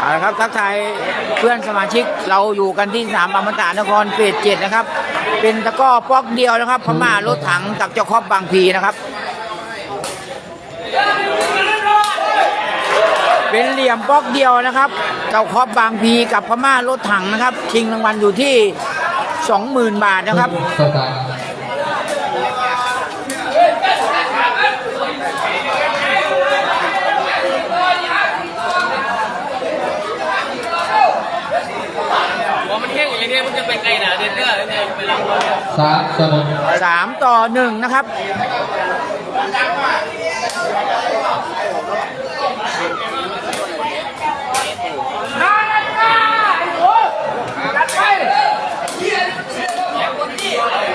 เอาละครับทักทายเพื่อนสมาชิกเราอยู่กันที่สนามอมตะนครเฟสเจ็ดนะครับ เป็นตะกร้อป๊อกเดียวนะครับพม่ารถถังกับเจ้าครอบบางพีนะครับ เป็นเหลี่ยมป๊อกเดียวนะครับเจ้าครอบบางพีกับพม่ารถถังนะครับชิงรางวัลอยู่ที่ 20,000 บาทนะครับ สตาร์ท หัวมันแห้ง อย่างนี้มันจะไปไกลหนาเด็ดเด้อเนี่ยไปลองดูสามเสมอ3ต่อ1นะครับ สี่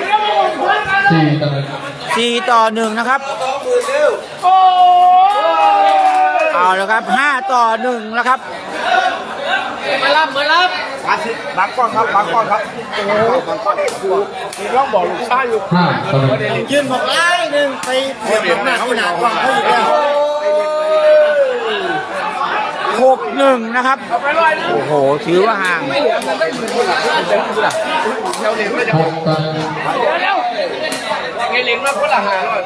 เสมอ4ต่อ1นะครับ เอาแล้วครับ5ต่อ1แล้วครับ มารับมารับบักก่อนครับบักก่อนครับโอ้โหบักก่อนคือมีร่องบอกลูกชายอยู่ห้าเสมอยืนบอกไล่หนึ่งไปเสียบหน้าที่หนากว้างเขาอีกแล้ว6 1นะครับ โอ้โห ถือว่าห่างหกเสมอไงเหลิงมาคนละหาเลย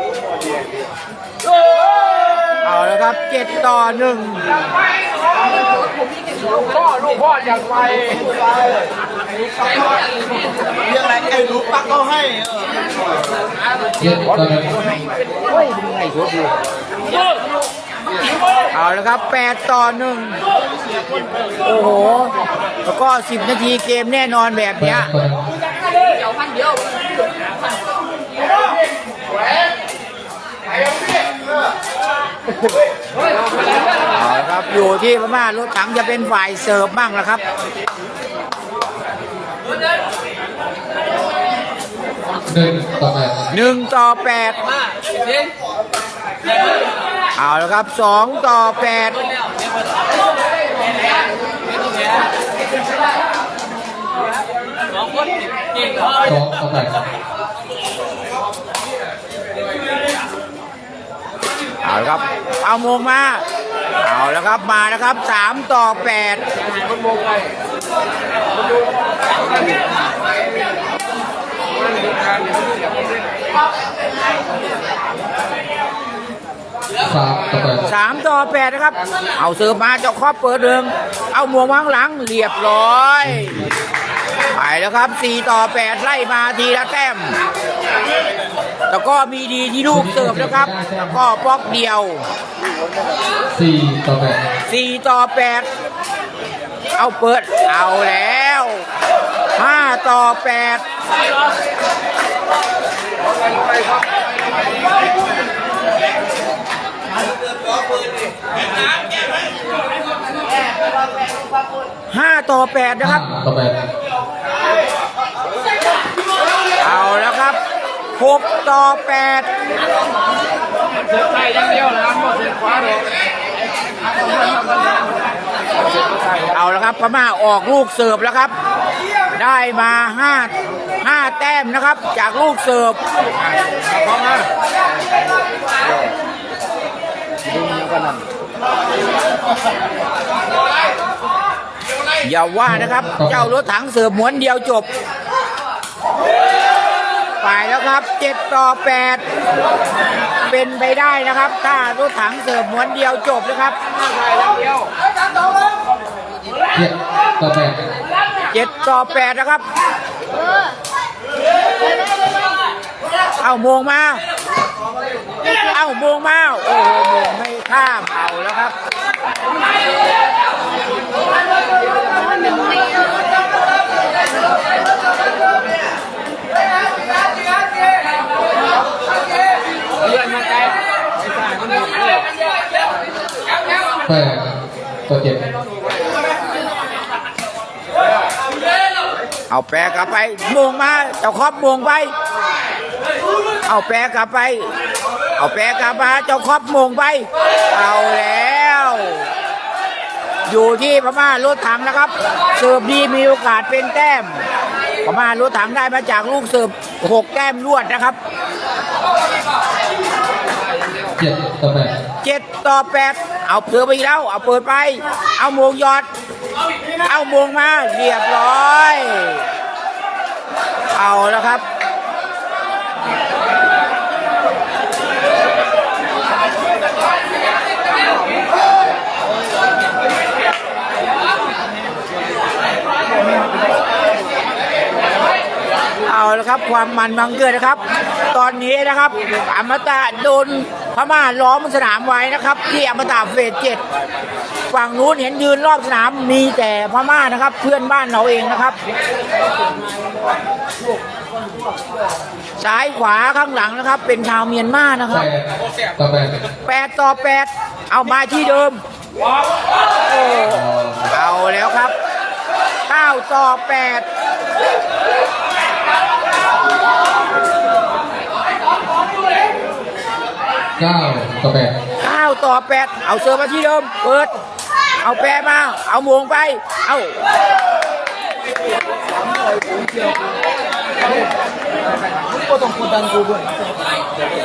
เอาแล้วครับ7ต่อ1 พ่อลูกพ่ออยากไปยังไงไอ้ลูกปักเขาให้เจ็ดเสมอเอาแล้วครับ 8 ต่อ1โอ้โห แล้วก็ 10 นาทีเกมแน่นอนแบบแปเนี้ยดเสมอเอาละ ครับ อยู่ที่พม่ารถถังจะเป็นฝ่ายเสิร์ฟบ้างละครับหนึ่งต่อแปด1ต่อมาเด็ด8เอาละครับ2ต่อ8สองคนเก่งพอสองต่อแปดเอาละครับ เอาโมงมา เอาแล้วครับมาแล้วครับ3ต่อ8สามต่อแปด3ต่อ8นะครับ เอาเสิร์ฟมาเจ้าครอบเปิดเดิมเอาหมวงวางหลังเรียบร้อยไปแล้วครับ4ต่อ8ไล่มาทีละแต้ม แล้วก็มีดีที่ลูกเสิร์ฟนะครับ แล้วก็ป๊อกเดียวสี่ต่อแปด4ต่อ8เอาเปิดเอาแล้ว5ต่อ8 5ต่อ8นะครับห้าต่อแปด เอาแล้วครับ 6ต่อ8ใช่ยังเดียวนะครับเสียขวาดอกเอาแล้วครับพม่าออกลูกเสิร์ฟแล้วครับ ได้มา5 5แต้มนะครับ จากลูกเสิร์ฟอย่าว่านะครับ เจ้ารถถังเสิร์ฟม้วนเดียวจบ ไปแล้วครับ7ต่อ8เป็นไปได้นะครับ ถ้ารถถังเสิร์ฟม้วนเดียวจบนะครับเจ็ดต่อแปดเจ็ดต่อแปดนะครับ เอาโมงมา เอาโมงมา โอ้โหโมงไม่ข้ามเอาแล้วครับ เลื่อนมาไกล แปดตเจ็ดเอาแปรกลับไปมงมาเจ้าครอบมงไป เอาแปรกลับไป เอาแปรกลับมาเจ้าครอบมงไป เอาแล้ว อยู่ที่พม่ารถถังนะครับ เสิร์ฟดีมีโอกาสเป็นแต้มพม่ารถถังได้มาจากลูกเสิร์ฟหกแต้มรวดนะครับ เจ็ดต่อแปดเจ็ดต่อแปดเอาเผื่อไปอีกแล้ว เอาเปิดไป เอาโมงยอด เอามงมาเรียบร้อย เอาแล้วครับ แล้วครับ ความมันบางเกิดนะครับ ตอนนี้นะครับอมตะโดนพม่าล้อมสนามไว้นะครับ ที่อมตะเฟสเจ็ดฝั่งนู้นเห็นยืนรอบสนามมีแต่พม่านะครับ เพื่อนบ้านเราเองนะครับ ซ้ายขวาข้างหลังนะครับ เป็นชาวเมียนมานะครับแปดต่อแปดเอามาที่เดิมเอาแล้วครับ9ต่อ8 เก้าต่อแปดเก้าต่อแปดเอาเสิร์ฟมาที่เดิมเปิด เอาแปรมา เอามงไป เอาก็ต้องกดดันกูด้วย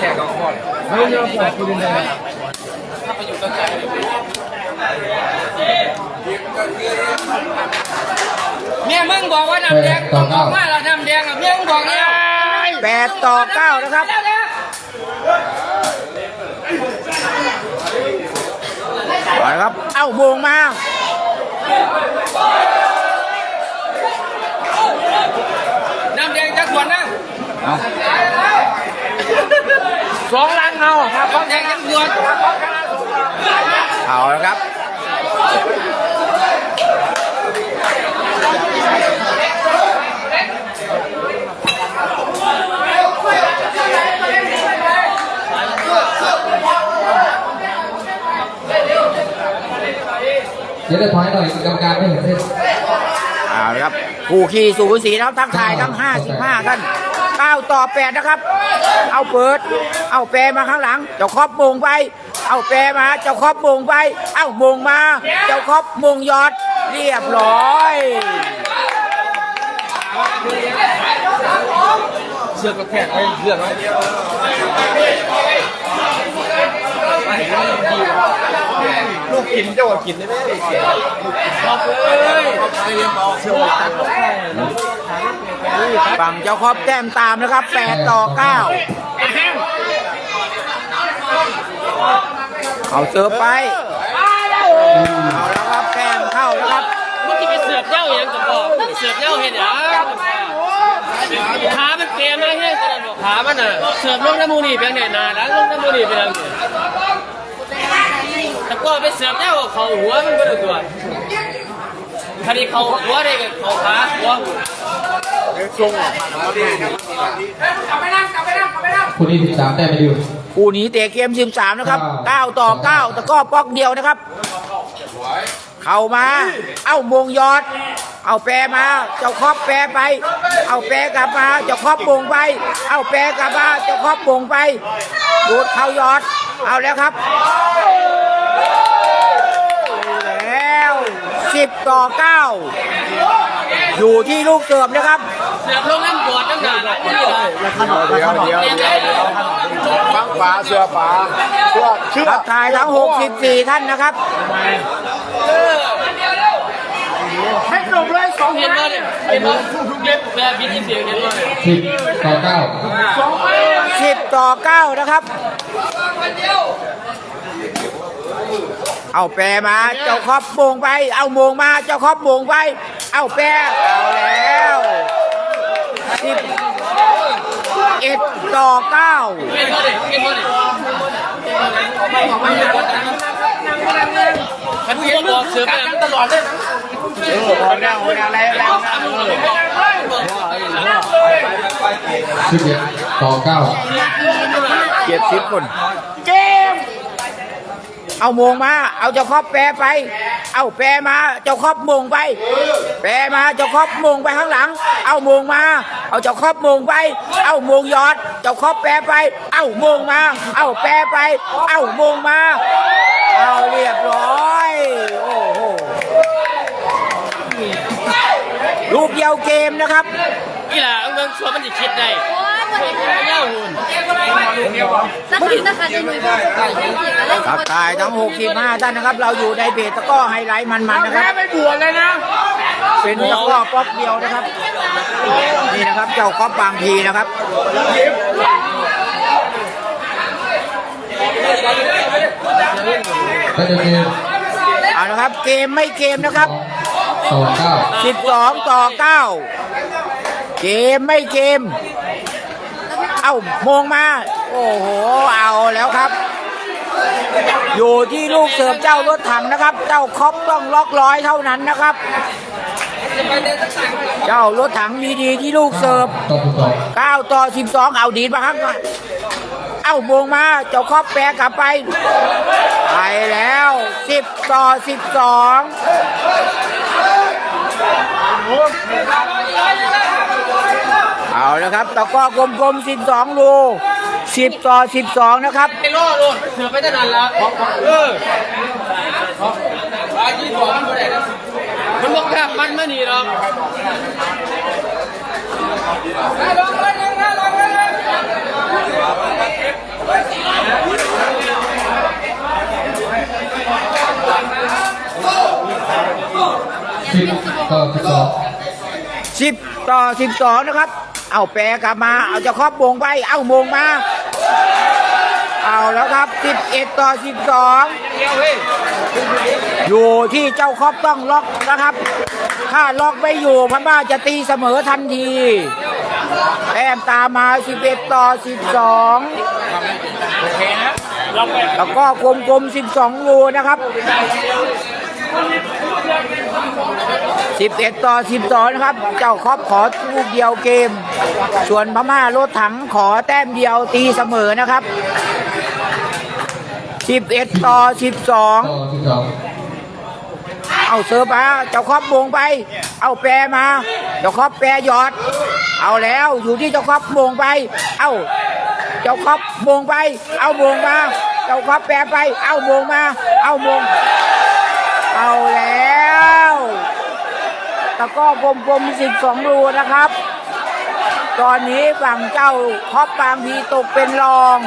แข่งกับพ่อเฮ้ยเราปล่อยกูเล่นได้เมียมึงบอกว่าน้ำแดงต้องบอกว่าเราน้ำแดงอะเมียมึงบอกแล้วแปดต่อเก้านะครับ เอาละครับ เอาโมงมาน้ำแดงจะขวดนะสองล้านเงาครับน้ำแดงจะขวดเอาละครับ ดี๋ยวจะถอยหน่อยกรรมการไม่เห็นเส้นเอาละครับผู้ขี่สูสีนะครับทักทายทั้ง 55 ท่าน9ต่อ 8 นะครับ เอาเปิด เอาแปรมาข้างหลัง เจ้าครอบมงไป เอาแปรมา เจ้าครอบมงไป เอามงมา เจ้าครอบมงยอด เรียบร้อยเชือกกระแทกไว้เชือกไว้ลู กินเจ้ากินได้ไหมฝั่งเจ้าครอบแต้มตามนะครับ8ต่อ9เอาเสิร์ฟไปเอาแล้วครับแต้มเข้าแล้วครับมึงจะไปเสือกเย้าอย่างกับบอกเสือกเย้าเห็นอะขามันเกมมาเฮ้ยขามันอะเสือกลงน้ำมูนี่เป็นไงนานแล้วลงน้ำมูนี่เป็นยังไง แต่ก็ไปเสือกเย้าเขาหัวมันก็ได้ตัวคดีเขาหัวได้กับเขาขาหัวคู่นี้สิบสามแต้มไปดูคู่นี้เตะเกม13นะครับ9ต่อ9ตะกร้อป๊อกเดียวนะครับ เข้ามา เอ้ามงยอด เอาแปรมา เจ้าครอบแปรไป เอาแปรกลับมา เจ้าครอบมงไป เอาแปรกลับมา เจ้าครอบมงไปดูดเข้ายอด เอาแล้วครับแล้ว10ต่อ9อยู่ที่ลูกเสิร์ฟนะครับ เสือกลงน้ำบวชน้ำหนาไม่ได้เดี๋ยวเดี๋ยวเดี๋ยวฟังปลาเสือปลาเชือกเชือทักกทายทั้ง 64 ท่านนะครับ ให้จบเลยสองเห็นว่าเนี่ยเห็นว่าเย็บแบบบิดที่เสียงเห็นว่าเนี่ยสิบต่อเก้า10ต่อ9นะครับ เอาแปรมา เจ้าครอบโมงไป เอาโมงมา เจ้าครอบโมงไป เอาแปรเอาแล้ว10เอ็ดต่อเห็นว่าเนี่ยเห็นว่าเนี่ยขันเห็นบอกเสือแบบตลอดเลย สิบเอ็ดต่อเก้าเจ็ดสิบคนเกม เอามงมา เอาเจ้าครอบแปรไป เอาแปรมา เจ้าครอบมงไป แปรมา เจ้าครอบมงไปข้างหลัง เอามงมา เอาเจ้าครอบมงไป เอามงยอด เจ้าครอบแปรไป เอามงมา เอาแปรไป เอามงมา เอาเรียบร้อย โอ้โห ลูก เดียวเกมนะครับนี่แหละเมืองชัวมันจะคิดได้โอ้ยนะคะจะมีแบบอะไรทักทายทั้ง 65 ท่านนะครับ เราอยู่ในเพจตะกร้อไฮไลท์มันๆนะคแพ้รับไม่บวชเลยนะ เป็นตะกร้อป๊อกเดียวนะครับ นี่นะครับเจ้าครอบบางพีนะครับก็จะเกมเอาละครับเกมไม่เกมนะครับ ต่อเก้า12ต่อ9เกมไม่เกม เอ้าโมงมา โอ้โห เอาแล้วครับ อยู่ที่ลูกเสิร์ฟเจ้ารถถังนะครับ เจ้าคอปต้องล็อกร้อยเท่านั้นนะครับ เจ้ารถถังมีดีที่ลูกเสิร์ฟต่อสิบสองเอาดีดมาครับเอ้าโมงมา เจ้าคอบแปรกลับไป ไปแล้ว10ต่อ12 เอาแล้วครับตะกร้อกลมๆ12รู10ต่อ12นะครับไอ้ล่อโลดเสือไปตั้งนานแล้วเอออาจีบอกมันไม่ได้นะมันบอกแคบมันไม่หนีหรอกสิบ ต่อสิบสอง10ต่อ12นะครับ เอาแปรกลับมา เอาเจะครอบวงไป เอาโมงมา เอาแล้วครับ11ต่อ12อยู่ที่เจ้าครอบต้องล็อกนะครับ ถ้าล็อกไม่อยู่พม่าจะตีเสมอทันทีแต้มตามมา11ต่อ12แล้วก็กลมๆ12รูนะครับ 11 ต่อ 12 นะครับ เจ้าครอบขอลูกเดียวเกม ส่วนพม่ารถถังขอแต้มเดียวตีเสมอนะครับ 11 ต่อ 12ต่อสิบสองเอาเสิร์ฟมา เจ้าครอบวงไป เอาแปรมา เจ้าครอบแปรหยอด เอาแล้วอยู่ที่เจ้าครอบวงไป เอาเจ้าครอบวงไป เอาวงมา เจ้าครอบแปรไป เอาวงมา เอาวง เอาแล้ว ตะก้อกลมๆสิบสองรูนะครับ ตอนนี้ฝั่งเจ้าครอบบางพีตกเป็นรอง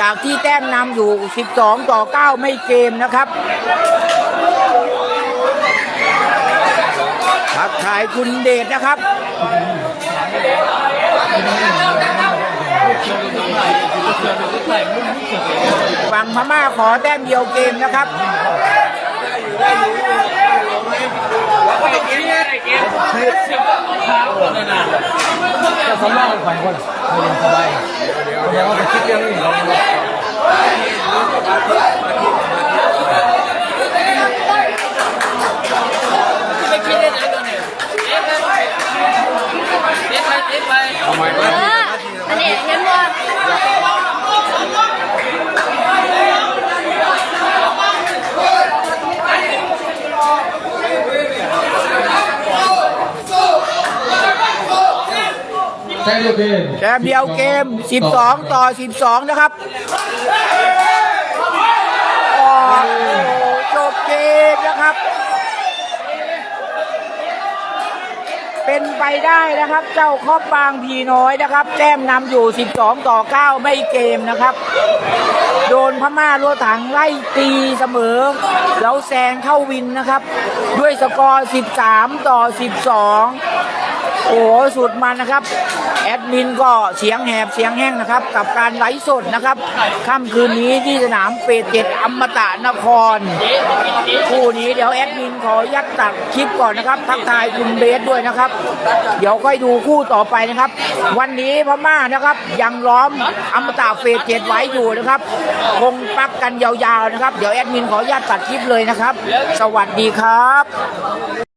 จากที่แต้มนำอยู่ 12 ต่อ 9 ไม่เกมนะครับทักทายคุณเดชนะครับฝั่งพม่าขอแต้มเดียวเกมนะครับ No, no, no, แต้มเดียวเกมเดียวเกม 12 ต่อ 12 นะครับโอ้โหจบเกมนะครับ เป็นไปได้นะครับ เจ้าครอบบางพีน้อยนะครับ แต้มนำอยู่ 12 ต่อ 9 ไม่เกมนะครับ โดนพม่ารถถังไล่ตีเสมอ แล้วแซงเข้าวินนะครับ ด้วยสกอร์ 13 ต่อ 12 โอ้โหสุดมันนะครับ แอดมินก็เสียงแหบเสียงแห้งนะครับ กับการไลฟ์สดนะครับค่ำคืนนี้ที่สนามเฟสเจ็ดอมตะนคร คู่นี้เดี๋ยวแอดมินขอยัดตัดคลิปก่อนนะครับทักทายคุณเบสด้วยนะครับ เดี๋ยวค่อยดูคู่ต่อไปนะครับ วันนี้พม่านะครับ ยังล้อมอมตะเฟสเจ็ดไว้อยู่นะครับคงปักกันยาวๆนะครับ เดี๋ยวแอดมินขออนุญาตตัดคลิปเลยนะครับ สวัสดีครับ